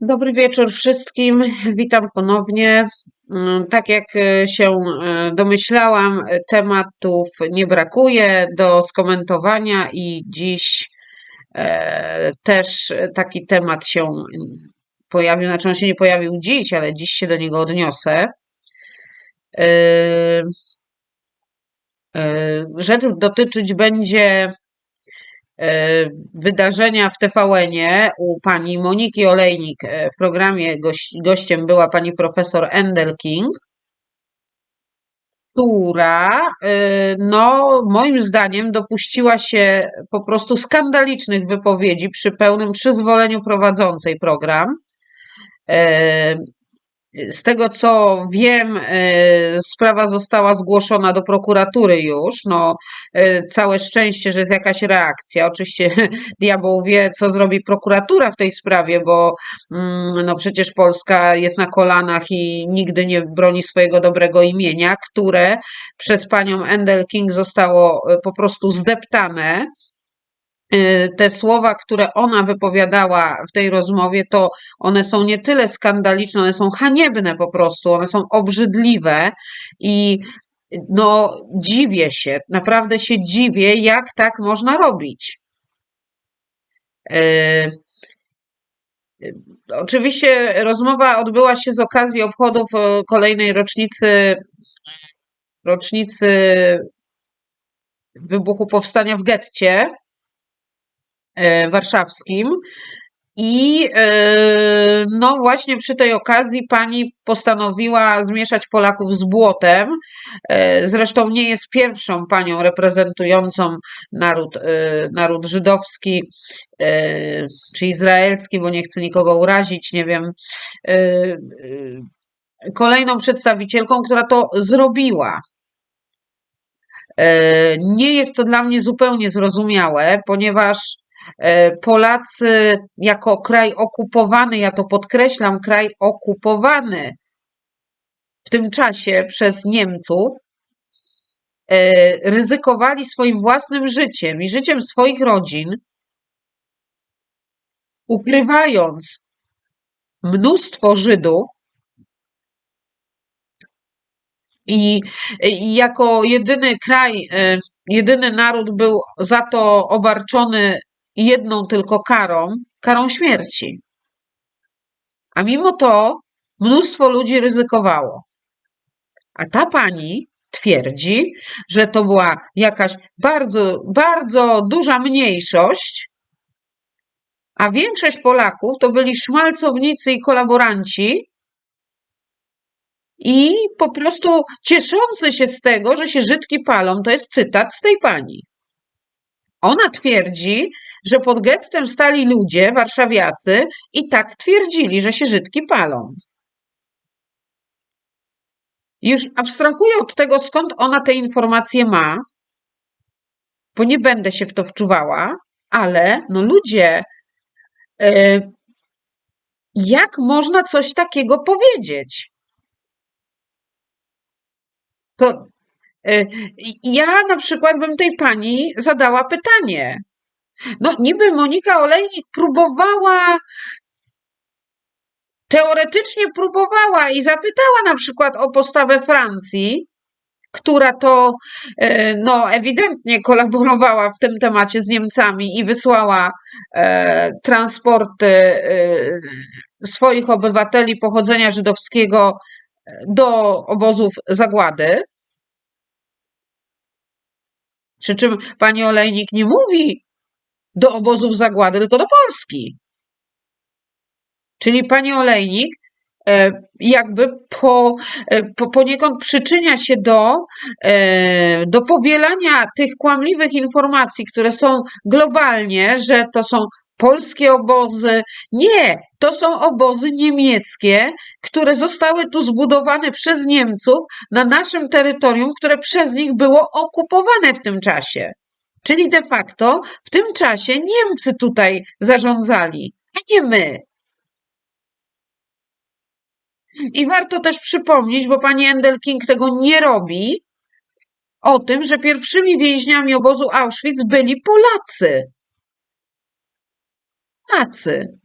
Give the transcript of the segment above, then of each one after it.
Dobry wieczór wszystkim. Witam ponownie. Mm, Tak jak e, się e, domyślałam, tematów nie brakuje do skomentowania i dziś e, też taki temat się pojawił. Znaczy on się nie pojawił dziś, ale dziś się do niego odniosę. Rzecz dotyczyć będzie wydarzenia w TVN-ie u pani Moniki Olejnik e, w programie goś, gościem była pani profesor Endel King, która e, no moim zdaniem dopuściła się po prostu skandalicznych wypowiedzi przy pełnym przyzwoleniu prowadzącej program. Z tego co wiem, e, sprawa została zgłoszona do prokuratury już. No, e, całe szczęście, że jest jakaś reakcja. Oczywiście diabeł wie, co zrobi prokuratura w tej sprawie, bo mm, no przecież Polska jest na kolanach i nigdy nie broni swojego dobrego imienia, które przez panią Endel King zostało e, po prostu zdeptane te słowa, które ona wypowiadała w tej rozmowie, to one są nie tyle skandaliczne, one są haniebne po prostu, one są obrzydliwe i no dziwię się, naprawdę się dziwię, jak tak można robić. Y, y, Oczywiście rozmowa odbyła się z okazji obchodów kolejnej rocznicy rocznicy wybuchu powstania w getcie warszawskim. I e, no właśnie przy tej okazji pani postanowiła zmieszać Polaków z błotem. E, Zresztą nie jest pierwszą panią reprezentującą naród, e, naród żydowski e, czy izraelski, bo nie chcę nikogo urazić, nie wiem. e, e, Kolejną przedstawicielką, która to zrobiła. E, Nie jest to dla mnie zupełnie zrozumiałe, ponieważ e, Polacy jako kraj okupowany, ja to podkreślam, kraj okupowany w tym czasie przez Niemców, e, ryzykowali swoim własnym życiem i życiem swoich rodzin, ukrywając mnóstwo Żydów i i jako jedyny kraj, e, jedyny naród był za to obarczony jedną tylko karą, karą śmierci. A mimo to mnóstwo ludzi ryzykowało. A ta pani twierdzi, że to była jakaś bardzo, bardzo duża mniejszość, a większość Polaków to byli szmalcownicy i kolaboranci, i po prostu cieszący się z tego, że się Żydki palą. To jest cytat z tej pani. Ona twierdzi, że pod gettem stali ludzie, warszawiacy, i tak twierdzili, że się Żydki palą. Już abstrahuję od tego, skąd ona te informacje ma, bo nie będę się w to wczuwała, ale no ludzie, e, jak można coś takiego powiedzieć? To e, ja na przykład bym tej pani zadała pytanie. No, niby Monika Olejnik próbowała, teoretycznie próbowała i zapytała na przykład o postawę Francji, która to e, no, ewidentnie kolaborowała w tym temacie z Niemcami i wysłała e, transporty e, swoich obywateli pochodzenia żydowskiego do obozów zagłady. Przy czym pani Olejnik nie mówi do obozów zagłady, tylko do Polski. Czyli pani Olejnik e, jakby po, e, po, poniekąd przyczynia się do, e, do powielania tych kłamliwych informacji, które są globalnie, że to są polskie obozy. Nie, to są obozy niemieckie, które zostały tu zbudowane przez Niemców na naszym terytorium, które przez nich było okupowane w tym czasie. Czyli de facto w tym czasie Niemcy tutaj zarządzali, a nie my. I warto też przypomnieć, bo pani Endelking tego nie robi, o tym, że pierwszymi więźniami obozu Auschwitz byli Polacy. Polacy.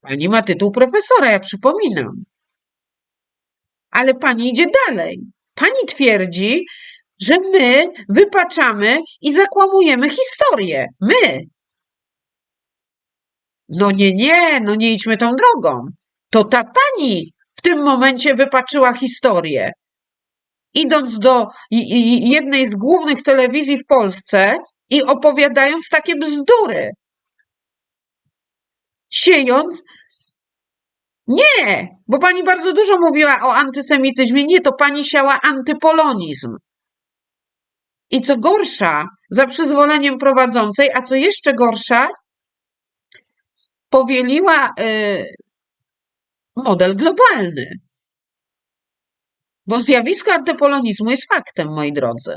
Pani ma tytuł profesora, ja przypominam. Ale pani idzie dalej. Pani twierdzi, że my wypaczamy i zakłamujemy historię. My. No nie, nie, no nie idźmy tą drogą. To ta pani w tym momencie wypaczyła historię. Idąc do jednej z głównych telewizji w Polsce i opowiadając takie bzdury. Siejąc nie, bo pani bardzo dużo mówiła o antysemityzmie. Nie, to pani siała antypolonizm. I co gorsza, za przyzwoleniem prowadzącej, a co jeszcze gorsza, powieliła y, model globalny. Bo zjawisko antypolonizmu jest faktem, moi drodzy.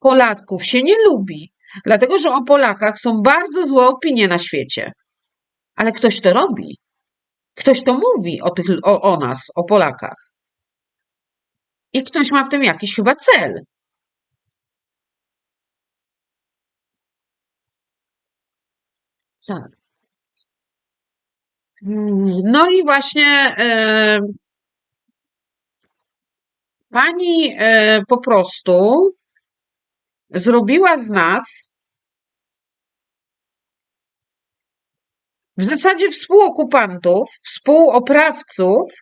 Polaków się nie lubi, dlatego że o Polakach są bardzo złe opinie na świecie. Ale ktoś to robi. Ktoś to mówi o, tych, o, o nas, o Polakach. I ktoś ma w tym jakiś chyba cel. Tak. No i właśnie e, pani e, po prostu zrobiła z nas w zasadzie współokupantów, współoprawców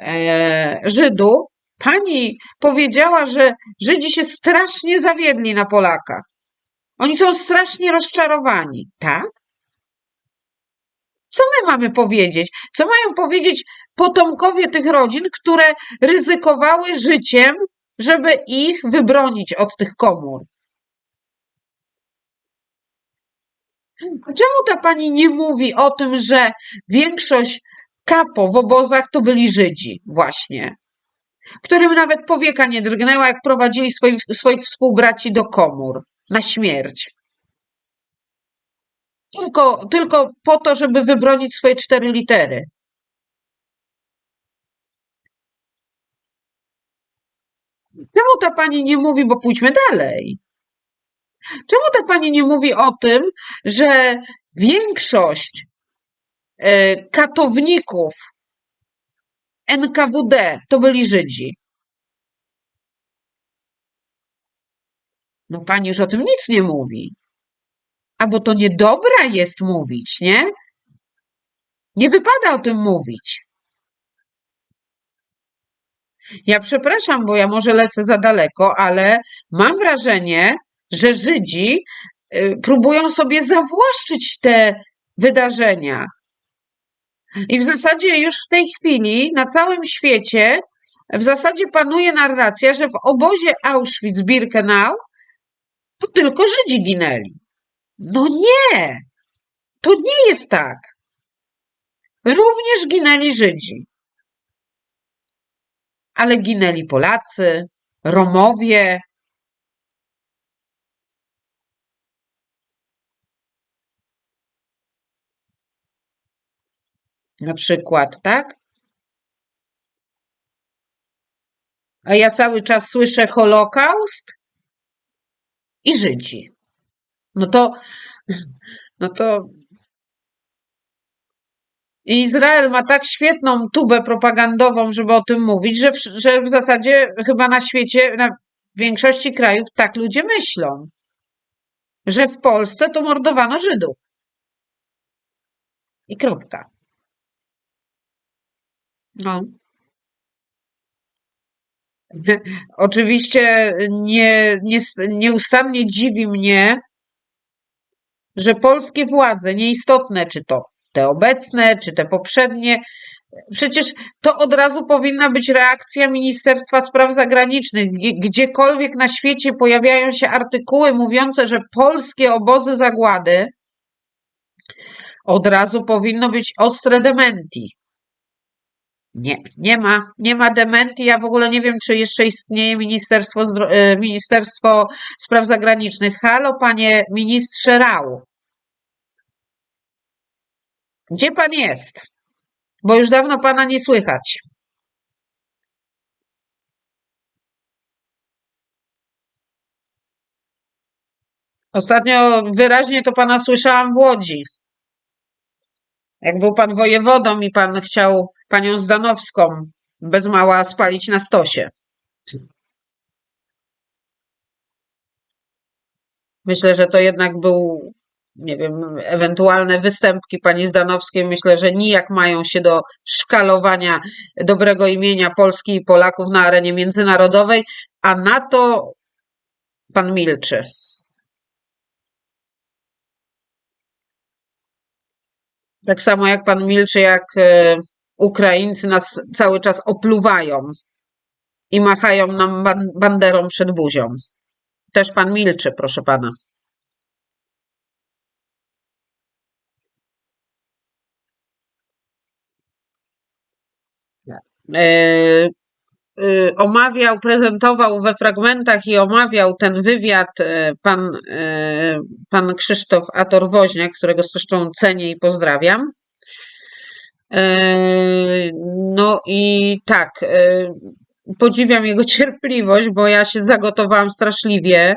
e, Żydów. Pani powiedziała, że Żydzi się strasznie zawiedli na Polakach. Oni są strasznie rozczarowani, tak? Co my mamy powiedzieć? Co mają powiedzieć potomkowie tych rodzin, które ryzykowały życiem, żeby ich wybronić od tych komór? A Czemu ta pani nie mówi o tym, że większość kapo w obozach to byli Żydzi, właśnie, którym nawet powieka nie drgnęła, jak prowadzili swoich, swoich współbraci do komór na śmierć? Tylko, tylko po to, żeby wybronić swoje cztery litery. Czemu ta pani nie mówi, bo pójdźmy dalej? Czemu ta pani nie mówi o tym, że większość e, katowników NKWD to byli Żydzi? No pani już o tym nic nie mówi. A bo to niedobra jest mówić, nie? Nie wypada o tym mówić. Ja przepraszam, bo ja może lecę za daleko, ale mam wrażenie, że Żydzi y, próbują sobie zawłaszczyć te wydarzenia. I w zasadzie już w tej chwili na całym świecie w zasadzie panuje narracja, że w obozie Auschwitz-Birkenau to tylko Żydzi ginęli. No nie, to nie jest tak. Również ginęli Żydzi. Ale ginęli Polacy, Romowie, na przykład, tak? A ja cały czas słyszę Holokaust i Żydzi. No to, no to Izrael ma tak świetną tubę propagandową, żeby o tym mówić, że w, że w zasadzie chyba na świecie, na większości krajów tak ludzie myślą, że w Polsce to mordowano Żydów. I kropka. No. Oczywiście nie, nie, nieustannie dziwi mnie, że polskie władze, nieistotne czy to te obecne, czy te poprzednie, przecież to od razu powinna być reakcja Ministerstwa Spraw Zagranicznych. Gdzie- Gdziekolwiek na świecie pojawiają się artykuły mówiące, że polskie obozy zagłady, od razu powinno być ostre dementi. Nie, nie ma, nie ma dementi. Ja w ogóle nie wiem, czy jeszcze istnieje Ministerstwo, e, Ministerstwo Spraw Zagranicznych. Halo, panie ministrze Rał. Gdzie pan jest? Bo już dawno pana nie słychać. Ostatnio wyraźnie to pana słyszałam w Łodzi. Jak był pan wojewodą i pan chciał panią Zdanowską bez mała spalić na stosie. Myślę, że to jednak był, nie wiem, ewentualne występki pani Zdanowskiej. Myślę, że nijak mają się do szkalowania dobrego imienia Polski i Polaków na arenie międzynarodowej, a na to pan milczy. Tak samo jak pan milczy, jak e, Ukraińcy nas cały czas opluwają i machają nam ban- banderą przed buzią. Też pan milczy, proszę pana. E, y, omawiał, prezentował we fragmentach i omawiał ten wywiad e, pan, e, pan Krzysztof Ator-Woźniak, którego zresztą cenię i pozdrawiam. E, No i tak, e, podziwiam jego cierpliwość, bo ja się zagotowałam straszliwie.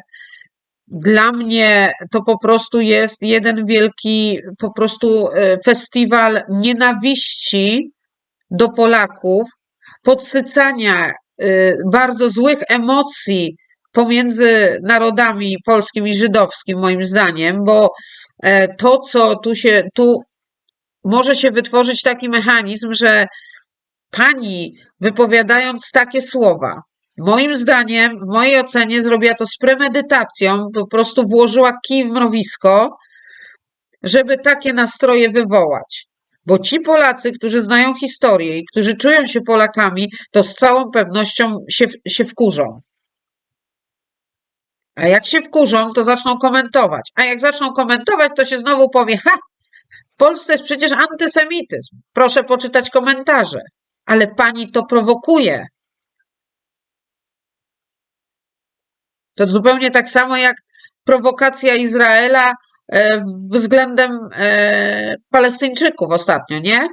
Dla mnie to po prostu jest jeden wielki, po prostu e, festiwal nienawiści do Polaków, podsycania bardzo złych emocji pomiędzy narodami polskim i żydowskim, moim zdaniem, bo e, to, co tu się, tu może się wytworzyć taki mechanizm, że pani wypowiadając takie słowa, moim zdaniem, w mojej ocenie zrobiła to z premedytacją, po prostu włożyła kij w mrowisko, żeby takie nastroje wywołać. Bo ci Polacy, którzy znają historię i którzy czują się Polakami, to z całą pewnością się, się wkurzą. A jak się wkurzą, to zaczną komentować. A jak zaczną komentować, to się znowu powie: Ha, w Polsce jest przecież antysemityzm. Proszę poczytać komentarze. Ale pani to prowokuje. To zupełnie tak samo jak prowokacja Izraela e, względem e, Palestyńczyków ostatnio, nie?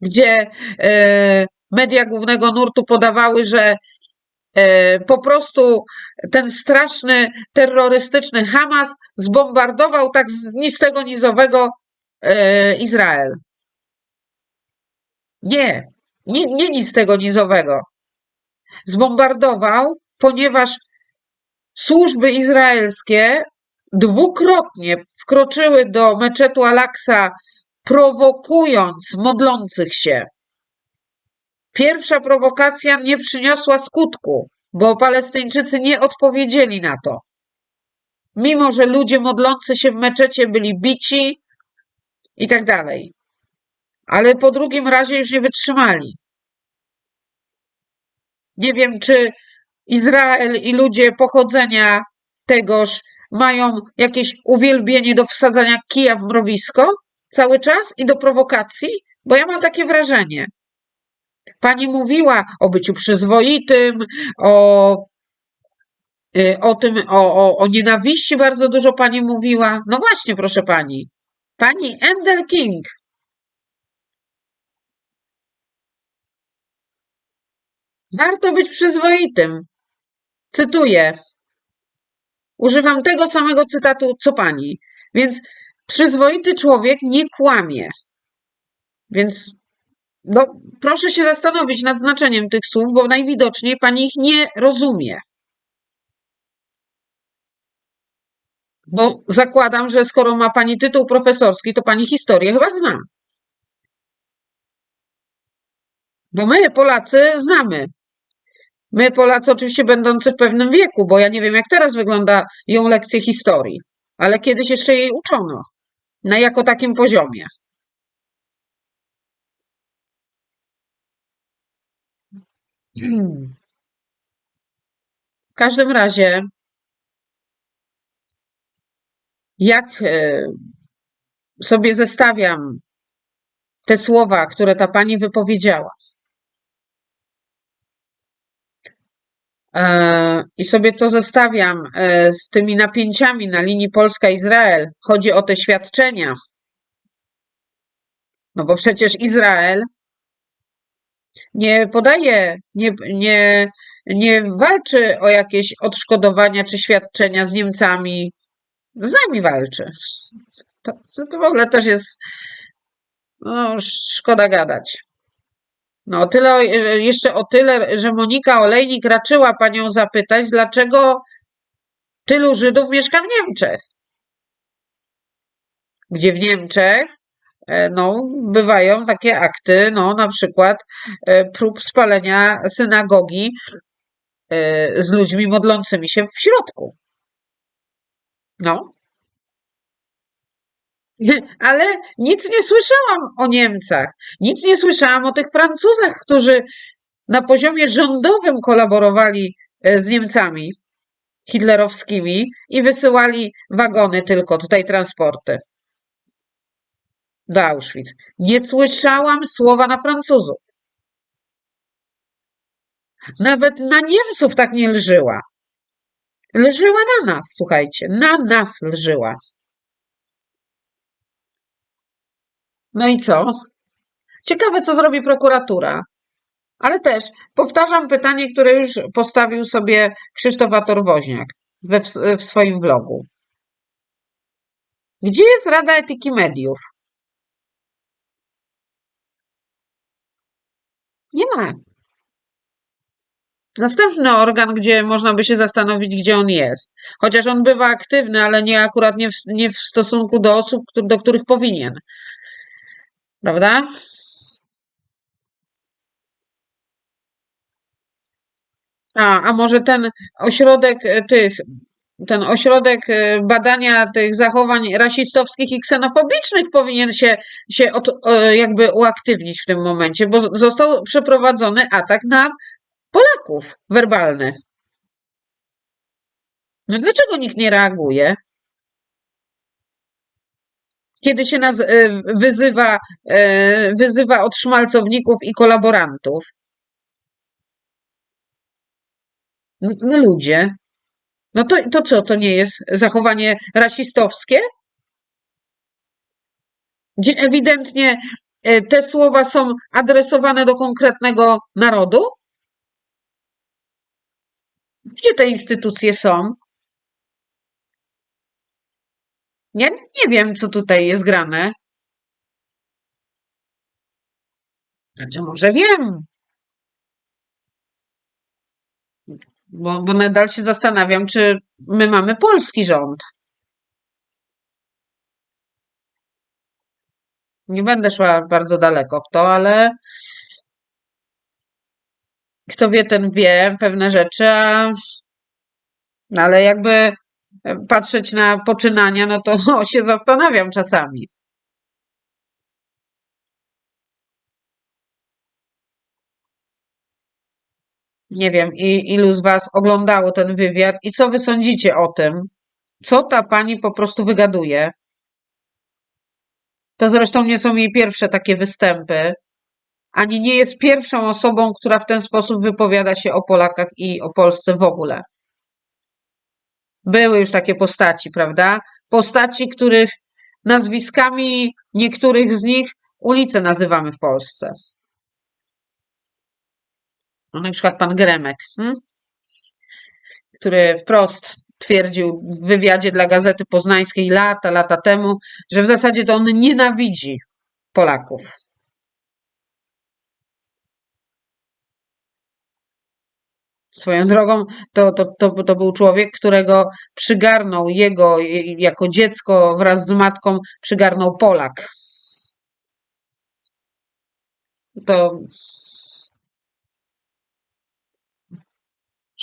Gdzie e, media głównego nurtu podawały, że po prostu ten straszny, terrorystyczny Hamas zbombardował tak z ni z tego nizowego e, Izrael. Nie, nie, nie nic z tego nizowego. Zbombardował, ponieważ służby izraelskie dwukrotnie wkroczyły do meczetu Al-Aqsa, prowokując modlących się. Pierwsza prowokacja nie przyniosła skutku, bo Palestyńczycy nie odpowiedzieli na to. Mimo, że ludzie modlący się w meczecie byli bici i tak dalej. Ale po drugim razie już nie wytrzymali. Nie wiem, czy Izrael i ludzie pochodzenia tegoż mają jakieś uwielbienie do wsadzania kija w mrowisko cały czas i do prowokacji, bo ja mam takie wrażenie. Pani mówiła o byciu przyzwoitym, o, y, o tym, o, o, o nienawiści bardzo dużo pani mówiła. No właśnie, proszę pani. Pani Endel King. Warto być przyzwoitym. Cytuję. Używam tego samego cytatu co pani. Więc przyzwoity człowiek nie kłamie. Więc no, proszę się zastanowić nad znaczeniem tych słów, bo najwidoczniej pani ich nie rozumie. Bo zakładam, że skoro ma pani tytuł profesorski, to pani historię chyba zna. Bo my, Polacy, znamy. My, Polacy, oczywiście będący w pewnym wieku, bo ja nie wiem, jak teraz wyglądają lekcje historii, ale kiedyś jeszcze jej uczono na jako takim poziomie. W każdym razie, jak e, sobie zestawiam te słowa, które ta pani wypowiedziała, e, i sobie to zestawiam e, z tymi napięciami na linii Polska-Izrael, chodzi o te świadczenia. No bo przecież Izrael nie podaje, nie, nie, nie walczy o jakieś odszkodowania czy świadczenia z Niemcami. Z nami walczy. To, to w ogóle też jest no, szkoda gadać. No, tyle, jeszcze o tyle, że Monika Olejnik raczyła panią zapytać, dlaczego tylu Żydów mieszka w Niemczech. Gdzie w Niemczech e, no, bywają takie akty, no, na przykład e, prób spalenia synagogi e, z ludźmi modlącymi się w środku. No. Ale nic nie słyszałam o Niemcach, nic nie słyszałam o tych Francuzach, którzy na poziomie rządowym kolaborowali z Niemcami hitlerowskimi i wysyłali wagony tylko, tutaj transporty do Auschwitz. Nie słyszałam słowa na Francuzów. Nawet na Niemców tak nie lżyła. Lżyła na nas, słuchajcie, na nas lżyła. No i co? Ciekawe, co zrobi prokuratura. Ale też powtarzam pytanie, które już postawił sobie Krzysztof Ator-Woźniak we, w swoim vlogu. Gdzie jest Rada Etyki Mediów? Nie ma. Następny organ, gdzie można by się zastanowić, gdzie on jest. Chociaż on bywa aktywny, ale nie akurat nie w, nie w stosunku do osób, do których powinien. Prawda? A, a może ten ośrodek e, tych, ten ośrodek e, badania tych zachowań rasistowskich i ksenofobicznych powinien się, się od, jakby uaktywnić w tym momencie, bo został przeprowadzony atak na Polaków werbalny. No dlaczego nikt nie reaguje? Kiedy się nas e, wyzywa, wyzywa od szmalcowników i kolaborantów, No ludzie. No to, to co, to nie jest zachowanie rasistowskie? Gdzie ewidentnie e, te słowa są adresowane do konkretnego narodu? Gdzie te instytucje są? Ja nie wiem, co tutaj jest grane. Znaczy, może wiem. Bo, bo nadal się zastanawiam, czy my mamy polski rząd. Nie będę szła bardzo daleko w to, ale kto wie, ten wie pewne rzeczy, a no ale jakby patrzeć na poczynania, no to się zastanawiam czasami. Nie wiem, ilu z Was oglądało ten wywiad i co Wy sądzicie o tym? Co ta pani po prostu wygaduje? To zresztą nie są jej pierwsze takie występy, ani nie jest pierwszą osobą, która w ten sposób wypowiada się o Polakach i o Polsce w ogóle. Były już takie postaci, prawda? Postaci, których nazwiskami niektórych z nich ulice nazywamy w Polsce. No, na przykład pan Gremek, hmm? który wprost twierdził w wywiadzie dla Gazety Poznańskiej lata, lata temu, że w zasadzie to on nienawidzi Polaków. Swoją drogą, to, to, to, to był człowiek, którego przygarnął jego jako dziecko wraz z matką, przygarnął Polak. To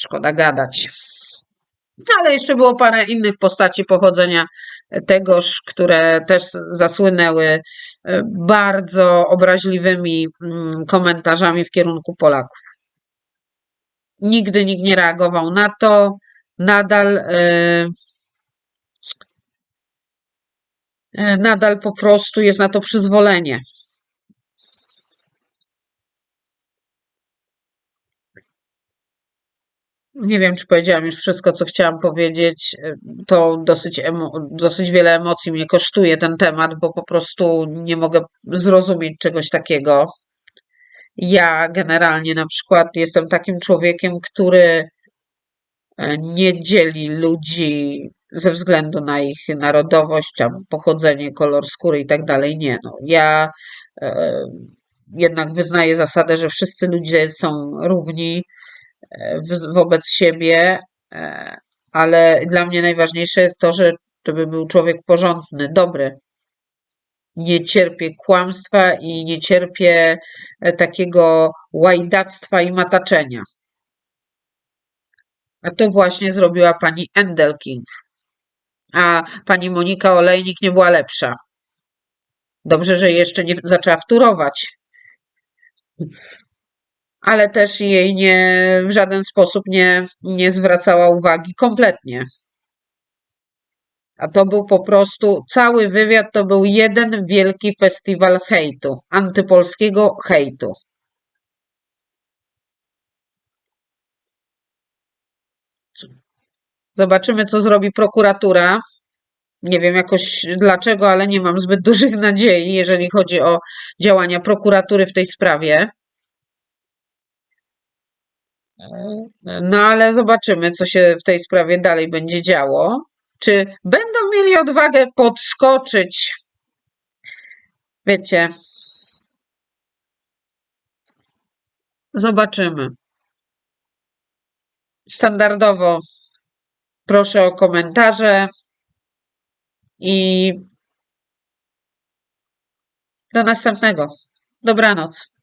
Szkoda gadać. Ale jeszcze było parę innych postaci pochodzenia tegoż, które też zasłynęły e, bardzo obraźliwymi mm, komentarzami w kierunku Polaków. Nigdy nikt nie reagował na to. Nadal, e, e, nadal po prostu jest na to przyzwolenie. Nie wiem, czy powiedziałam już wszystko, co chciałam powiedzieć. To dosyć, dosyć wiele emocji mnie kosztuje ten temat, bo po prostu nie mogę zrozumieć czegoś takiego. Ja generalnie na przykład jestem takim człowiekiem, który e, nie dzieli ludzi ze względu na ich narodowość, tam pochodzenie, kolor skóry i tak dalej. Nie, no. Ja e, jednak wyznaję zasadę, że wszyscy ludzie są równi wobec siebie, e, ale dla mnie najważniejsze jest to, że by był człowiek porządny, dobry. Nie cierpię kłamstwa i nie cierpię e, takiego łajdactwa i mataczenia. A to właśnie zrobiła pani Endelking. A pani Monika Olejnik nie była lepsza. Dobrze, że jeszcze nie zaczęła wturować. Ale też jej nie w żaden sposób nie, nie zwracała uwagi kompletnie. A to był po prostu, cały wywiad to był jeden wielki festiwal hejtu, antypolskiego hejtu. Zobaczymy, co zrobi prokuratura. Nie wiem jakoś dlaczego, ale nie mam zbyt dużych nadziei, jeżeli chodzi o działania prokuratury w tej sprawie. No ale zobaczymy, co się w tej sprawie dalej będzie działo. Czy będą mieli odwagę podskoczyć? Wiecie. Zobaczymy. Standardowo proszę o komentarze i do następnego. Dobranoc.